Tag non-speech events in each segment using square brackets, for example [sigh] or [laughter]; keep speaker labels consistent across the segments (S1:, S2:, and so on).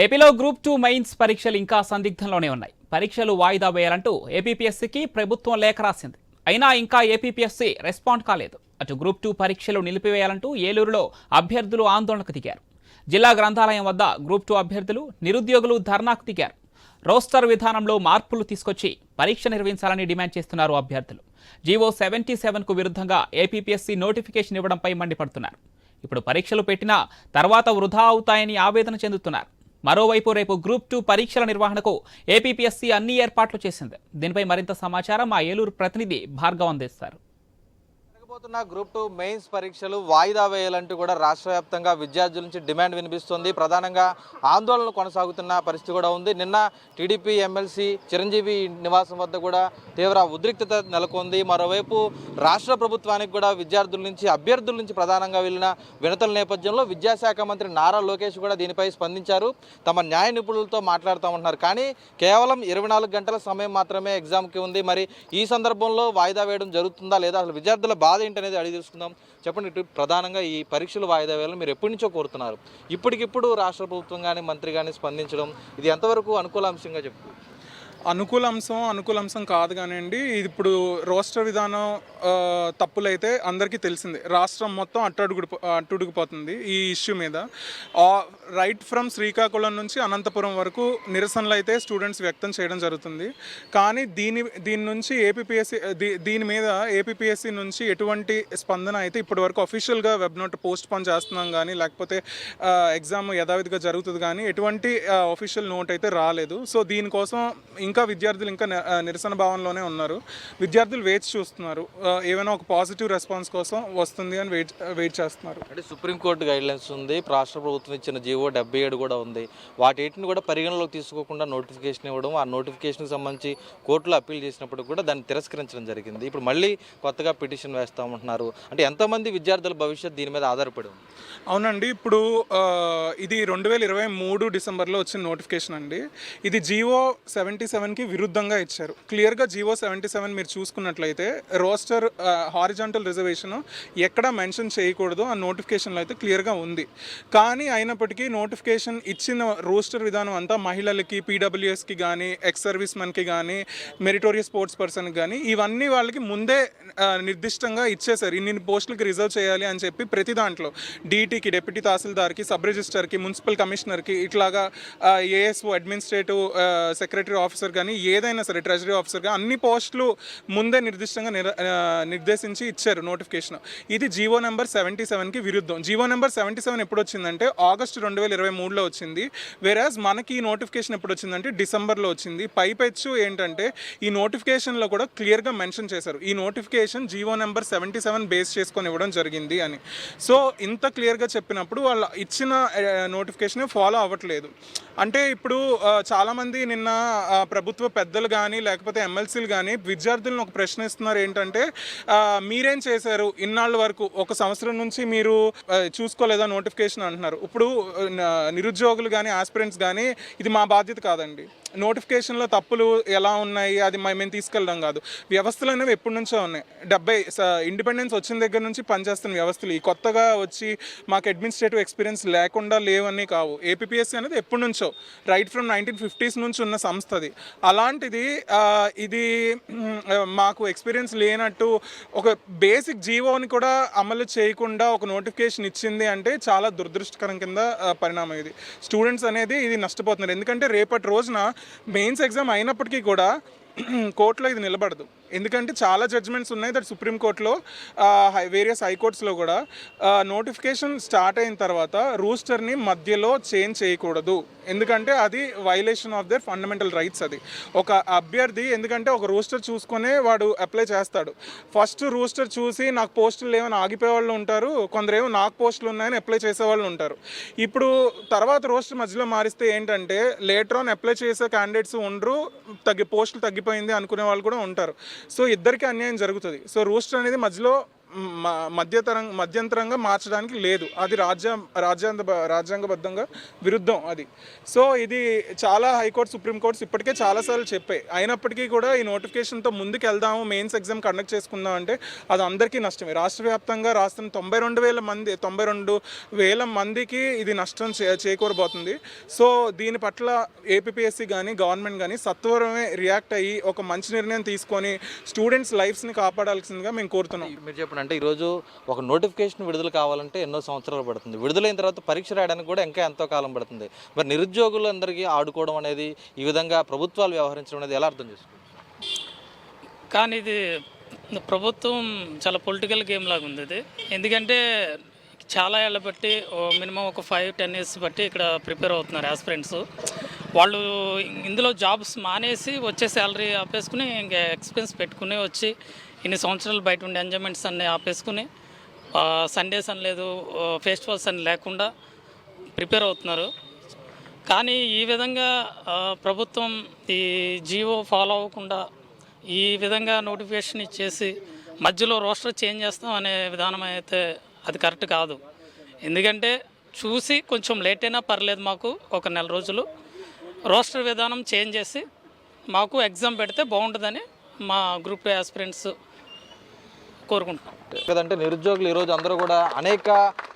S1: ఏపీలో group two mains పరీక్షలు ఇంకా సందిగ్ధంలోనే ఉన్నాయి. పరీక్షలు వాయిదా వేయాలంటూ ఏపీపీఎస్సీకి ప్రభుత్వం లేఖ రాసింది. అయినా ఇంకా ఏపీపీఎస్సీ రెస్పాండ్ కాలేదు. అటు గ్రూప్ టూ పరీక్షలు నిలిపివేయాలంటూ ఏలూరులో అభ్యర్థులు ఆందోళనకు దిగారు. జిల్లా గ్రంథాలయం వద్ద గ్రూప్ టూ అభ్యర్థులు నిరుద్యోగులు ధర్నాకు దిగారు. రోస్టర్ విధానంలో మార్పులు తీసుకొచ్చి పరీక్ష నిర్వహించాలని డిమాండ్ చేస్తున్నారు అభ్యర్థులు. జీవో సెవెంటీ సెవెన్కు విరుద్ధంగా ఏపీపీఎస్సీ నోటిఫికేషన్ ఇవ్వడంపై మండిపడుతున్నారు. ఇప్పుడు పరీక్షలు పెట్టినా తర్వాత వృధా అవుతాయని ఆవేదన చెందుతున్నారు. మరోవైపు రేపు గ్రూప్ టూ పరీక్షల నిర్వహణకు ఏపీపీఎస్సీ అన్ని ఏర్పాట్లు చేసింది. దీనిపై మరింత సమాచారం మా ఏలూరు ప్రతినిధి భార్గవ్ అందిస్తారు.
S2: రాబోతున్న గ్రూప్ టూ మెయిన్స్ పరీక్షలు వాయిదా వేయాలంటూ కూడా రాష్ట్ర వ్యాప్తంగా విద్యార్థుల నుంచి డిమాండ్ వినిపిస్తుంది. ప్రధానంగా ఆందోళనలు కొనసాగుతున్న పరిస్థితి కూడా ఉంది. నిన్న టీడీపీ ఎమ్మెల్సీ చిరంజీవి నివాసం వద్ద కూడా తీవ్ర ఉద్రిక్తత నెలకొంది. మరోవైపు రాష్ట్ర ప్రభుత్వానికి కూడా విద్యార్థుల నుంచి అభ్యర్థుల నుంచి ప్రధానంగా వెళ్ళిన వినతుల నేపథ్యంలో విద్యాశాఖ మంత్రి నారా లోకేష్ కూడా దీనిపై స్పందించారు. తమ న్యాయ నిపుణులతో మాట్లాడుతామంటున్నారు కానీ కేవలం ఇరవై నాలుగు గంటల సమయం మాత్రమే ఎగ్జామ్కి ఉంది. మరి ఈ సందర్భంలో వాయిదా వేయడం జరుగుతుందా లేదా? అసలు విద్యార్థుల బాధ ఏంటనేది అడిగి తెలుసుకుందాం. చెప్పండి ఇటు ప్రధానంగా ఈ పరీక్షలు వాయిదా వేయాలని మీరు ఎప్పటి నుంచో కోరుతున్నారు. ఇప్పటికిప్పుడు రాష్ట్ర ప్రభుత్వం కానీ మంత్రి కానీ స్పందించడం ఇది ఎంతవరకు అనుకూల అంశంగా చెప్పు
S3: అనుకూల అంశం అనుకూల అంశం కాదు కానివ్వండి ఇది ఇప్పుడు రోస్టర్ విధానం తప్పులైతే అందరికీ తెలిసిందే. రాష్ట్రం మొత్తం అట్టడుగు అట్టుడుగుపోతుంది ఈ ఇష్యూ మీద. రైట్ ఫ్రమ్ శ్రీకాకుళం నుంచి అనంతపురం వరకు నిరసనలు అయితే స్టూడెంట్స్ వ్యక్తం చేయడం జరుగుతుంది. కానీ దీని దీని నుంచి ఏపీఎస్సి దీని మీద ఏపీఎస్సి నుంచి ఎటువంటి స్పందన అయితే ఇప్పటి వరకు అఫీషియల్గా వెబ్ నోట్ పోస్ట్ పోన్ చేస్తున్నాం కానీ లేకపోతే ఎగ్జామ్ యథావిధిగా జరుగుతుంది కానీ ఎటువంటి అఫీషియల్ నోట్ అయితే రాలేదు. సో దీనికోసం ఇంకా విద్యార్థులు ఇంకా నిరసన భావనలోనే ఉన్నారు. విద్యార్థులు వేచి చూస్తున్నారు. ఏమైనా ఒక పాజిటివ్ రెస్పాన్స్ కోసం వస్తుంది అని వెయిట్ వెయిట్ చేస్తున్నారు.
S2: అంటే సుప్రీంకోర్టు గైడ్లైన్స్ ఉంది. రాష్ట్ర ప్రభుత్వం ఇచ్చిన జీవో డెబ్బై ఏడు కూడా ఉంది. వాటిని కూడా పరిగణలోకి తీసుకోకుండా నోటిఫికేషన్ ఇవ్వడం ఆ నోటిఫికేషన్కి సంబంధించి కోర్టులో అప్పీల్ చేసినప్పుడు కూడా దాన్ని తిరస్కరించడం జరిగింది. ఇప్పుడు మళ్ళీ కొత్తగా పిటిషన్ వేస్తామంటున్నారు. అంటే ఎంతమంది విద్యార్థుల భవిష్యత్ దీని మీద ఆధారపడి ఉంది?
S3: అవునండి. ఇప్పుడు ఇది రెండు వేల ఇరవై మూడు డిసెంబర్లో వచ్చిన నోటిఫికేషన్ అండి. ఇది జియో సెవెంటీ సెవెన్కి విరుద్ధంగా ఇచ్చారు. క్లియర్గా జివో సెవెంటీ సెవెన్ మీరు చూసుకున్నట్లయితే రోస్టర్ హారిజాంటల్ రిజర్వేషన్ ఎక్కడ మెన్షన్ చేయకూడదు ఆ నోటిఫికేషన్లో అయితే క్లియర్గా ఉంది. కానీ అయినప్పటికీ నోటిఫికేషన్ ఇచ్చిన రోస్టర్ విధానం అంతా మహిళలకి పీడబ్ల్యూఎస్కి కానీ ఎక్స్ సర్వీస్ మెన్కి కానీ మెరిటోరియస్ స్పోర్ట్స్ పర్సన్కి కానీ ఇవన్నీ వాళ్ళకి ముందే నిర్దిష్టంగా ఇచ్చేసారు ఇన్ని పోస్టులకి రిజర్వ్ చేయాలి అని చెప్పి ప్రతి దాంట్లో డీటీకి డెప్యూటీ తహసీల్దార్కి సబ్ రిజిస్టర్కి మున్సిపల్ కమిషనర్కి ఇట్లాగా ఏఎస్ఓ అడ్మినిస్ట్రేటివ్ సెక్రటరీ ఆఫీసర్ కానీ ఏదైనా సరే ట్రెజరీ ఆఫీసర్ కానీ అన్ని పోస్టులు ముందే నిర్దిష్టంగా నిర్దేశించి ఇచ్చారు నోటిఫికేషన్ ఇది జీవో నెంబర్ సెవెంటీ సెవెన్కి విరుద్ధం. జీవో నెంబర్ సెవెంటీ సెవెన్ ఎప్పుడు వచ్చిందంటే ఆగస్టు రెండు వేల ఇరవై మూడులో వచ్చింది. వేరాజ్ మనకి ఈ నోటిఫికేషన్ ఎప్పుడు వచ్చిందంటే డిసెంబర్లో వచ్చింది. పైపెచ్చు ఏంటంటే ఈ నోటిఫికేషన్లో కూడా క్లియర్గా మెన్షన్ చేశారు. ఈ notification GO number seventy seven base చేసుకొని ఇవ్వడం జరిగింది అని. సో ఇంత క్లియర్గా చెప్పినప్పుడు వాళ్ళు ఇచ్చిన నోటిఫికేషన్ ఫాలో అవ్వట్లేదు. అంటే ఇప్పుడు చాలామంది నిన్న ప్ర ప్రభుత్వ పెద్దలు కానీ లేకపోతే ఎమ్మెల్సీలు కానీ విద్యార్థులను ఒక ప్రశ్న ఇస్తున్నారు ఏంటంటే మీరేం చేశారు ఇన్నాళ్ళ వరకు? ఒక సంవత్సరం నుంచి మీరు చూసుకోలేదా నోటిఫికేషన్ అంటున్నారు. ఇప్పుడు నిరుద్యోగులు కానీ ఆస్పిరెంట్స్ కానీ ఇది మా బాధ్యత కాదండి. నోటిఫికేషన్లో తప్పులు ఎలా ఉన్నాయి అది మేము తీసుకెళ్ళడం కాదు. వ్యవస్థలు అనేవి ఎప్పటి నుంచో ఉన్నాయి. డెబ్బై ఇండిపెండెన్స్ వచ్చిన దగ్గర నుంచి పనిచేస్తున్న వ్యవస్థలు. ఈ కొత్తగా వచ్చి మాకు అడ్మినిస్ట్రేటివ్ ఎక్స్పీరియన్స్ లేకుండా లేవన్నీ కావు. ఏపీఎస్సీ అనేది ఎప్పటి నుంచో రైట్ ఫ్రమ్ నైన్టీన్ ఫిఫ్టీస్ నుంచి ఉన్న సంస్థ అది. అలాంటిది ఇది మాకు ఎక్స్పీరియన్స్ లేనట్టు ఒక బేసిక్ జీవోని కూడా అమలు చేయకుండా ఒక నోటిఫికేషన్ ఇచ్చింది అంటే చాలా దురదృష్టకరం కింద పరిణామం ఇది. స్టూడెంట్స్ అనేది ఇది నష్టపోతున్నారు. ఎందుకంటే రేపటి రోజున మెయిన్స్ ఎగ్జామ్ అయినప్పటికీ కూడా [clears throat] కోర్టులో ఇది నిలబడదు. ఎందుకంటే చాలా జడ్జ్మెంట్స్ ఉన్నాయి దట్ సుప్రీంకోర్టులో వేరియస్ హైకోర్ట్స్లో కూడా నోటిఫికేషన్ స్టార్ట్ అయిన తర్వాత రూస్టర్ని మధ్యలో చేంజ్ చేయకూడదు. ఎందుకంటే అది violation of the fundamental rights అది. ఒక అభ్యర్థి ఎందుకంటే ఒక రూస్టర్ చూసుకునే వాడు అప్లై చేస్తాడు. ఫస్ట్ రూస్టర్ చూసి నాకు పోస్టులు ఏమైనా ఆగిపోయే వాళ్ళు ఉంటారు కొందరేమో నాకు పోస్టులు ఉన్నాయని అప్లై చేసే వాళ్ళు ఉంటారు. ఇప్పుడు తర్వాత రోస్టర్ మధ్యలో మారిస్తే ఏంటంటే లేటర్ ఆన్ అప్లై చేసే క్యాండిడేట్స్ ఉండరు తగ్గి పోస్టులు తగ్గిపోయింది అనుకునే వాళ్ళు కూడా ఉంటారు. సో ఇద్దరికి అన్యాయం జరుగుతుంది. సో రోస్టర్ అనేది మధ్యలో మధ్యతరం మధ్యంతరంగా మార్చడానికి లేదు. అది రాజ్య రాజ్యాంగ రాజ్యాంగబద్ధంగా విరుద్ధం అది. సో ఇది చాలా హైకోర్టు సుప్రీంకోర్ట్స్ ఇప్పటికే చాలాసార్లు చెప్పాయి. అయినప్పటికీ కూడా ఈ నోటిఫికేషన్తో ముందుకు వెళ్దాము మెయిన్స్ ఎగ్జామ్ కండక్ట్ చేసుకుందాం అంటే అది అందరికీ నష్టమే. రాష్ట్ర వ్యాప్తంగా రాష్ట్రం తొంభై రెండు వేల మంది తొంభై రెండు వేల మందికి ఇది నష్టం చే చేకూరబోతుంది. సో దీని పట్ల ఏపీఎస్సి కానీ గవర్నమెంట్ కానీ సత్వరమే రియాక్ట్ అయ్యి ఒక మంచి నిర్ణయం తీసుకొని స్టూడెంట్స్ లైఫ్స్ని కాపాడాల్సిందిగా మేము కోరుతున్నాం.
S2: మీరు చెప్పండి అంటే ఈరోజు ఒక నోటిఫికేషన్ విడుదల కావాలంటే ఎన్నో సంవత్సరాలు పడుతుంది. విడుదలైన తర్వాత పరీక్ష రాయడానికి కూడా ఇంకా ఎంతో కాలం పడుతుంది. మరి నిరుద్యోగులందరికీ ఆడుకోవడం అనేది ఈ విధంగా ప్రభుత్వాలు వ్యవహరించడం అనేది ఎలా అర్థం చేసుకోవచ్చు
S4: కానీ ఇది ప్రభుత్వం చాలా పొలిటికల్ గేమ్ లాగా ఉంది ఇది. ఎందుకంటే చాలా ఏళ్ళ బట్టి మినిమం ఒక ఫైవ్ టెన్ ఇయర్స్ బట్టి ఇక్కడ ప్రిపేర్ అవుతున్నారు ఆస్పిరెంట్స్. వాళ్ళు ఇందులో జాబ్స్ మానేసి వచ్చే శాలరీ ఆపేసుకుని ఇంకా ఎక్స్పెన్స్ పెట్టుకుని వచ్చి ఇన్ని సంవత్సరాలు బయట ఉండే ఎంజాయ్మెంట్స్ అన్నీ ఆపేసుకుని సండేస్ అని లేదు ఫెస్టివల్స్ అని లేకుండా ప్రిపేర్ అవుతున్నారు. కానీ ఈ విధంగా ప్రభుత్వం ఈ జీవో ఫాలో అవ్వకుండా ఈ విధంగా నోటిఫికేషన్ ఇచ్చేసి మధ్యలో రోస్టర్ చేంజ్ చేస్తాం అనే విధానం అయితే అది కరెక్ట్ కాదు. ఎందుకంటే చూసి కొంచెం లేట్ అయినా పర్లేదు మాకు ఒక నెల రోజులు. రోస్టర్ విధానం చేంజ్ చేసి మాకు ఎగ్జామ్ పెడితే బాగుంటుందని మా గ్రూప్ ఆస్పిరెంట్స్ కోరుకుంటున్నాం.
S2: కదంటే నిరుద్యోగులు ఈరోజు అందరూ కూడా అనేక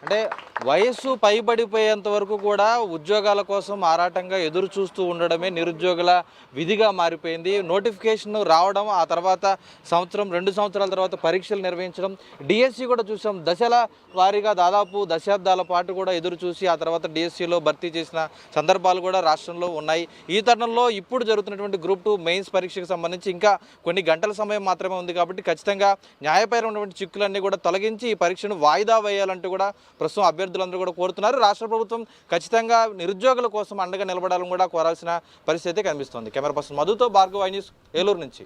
S2: అంటే వయస్సు పైబడిపోయేంత వరకు కూడా ఉద్యోగాల కోసం ఆరాటంగా ఎదురు చూస్తూ ఉండడమే నిరుద్యోగుల విధిగా మారిపోయింది. నోటిఫికేషన్ రావడం ఆ తర్వాత సంవత్సరం రెండు సంవత్సరాల తర్వాత పరీక్షలు నిర్వహించడం డిఎస్సి కూడా చూసాం. దశల వారీగా దాదాపు దశాబ్దాల పాటు కూడా ఎదురు చూసి ఆ తర్వాత డిఎస్సిలో భర్తీ చేసిన సందర్భాలు కూడా రాష్ట్రంలో ఉన్నాయి. ఈ తరుణంలో ఇప్పుడు జరుగుతున్నటువంటి గ్రూప్ టూ మెయిన్స్ పరీక్షకు సంబంధించి ఇంకా కొన్ని గంటల సమయం మాత్రమే ఉంది కాబట్టి ఖచ్చితంగా న్యాయపరమైనటువంటి చిక్కులన్నీ కూడా తొలగించి ఈ పరీక్షను వాయిదా వేయాలంటూ కూడా ప్రస్తుతం అభ్యర్థి అందరూ కూడా కోరుతున్నారు. రాష్ట్ర ప్రభుత్వం ఖచ్చితంగా నిరుద్యోగుల కోసం అండగా నిలబడాలని కూడా కోరాల్సిన పరిస్థితి కనిపిస్తోంది. కెమెరా పర్సన్ మధుతో భార్గవ్ ఐ న్యూస్ ఏలూరు నుంచి.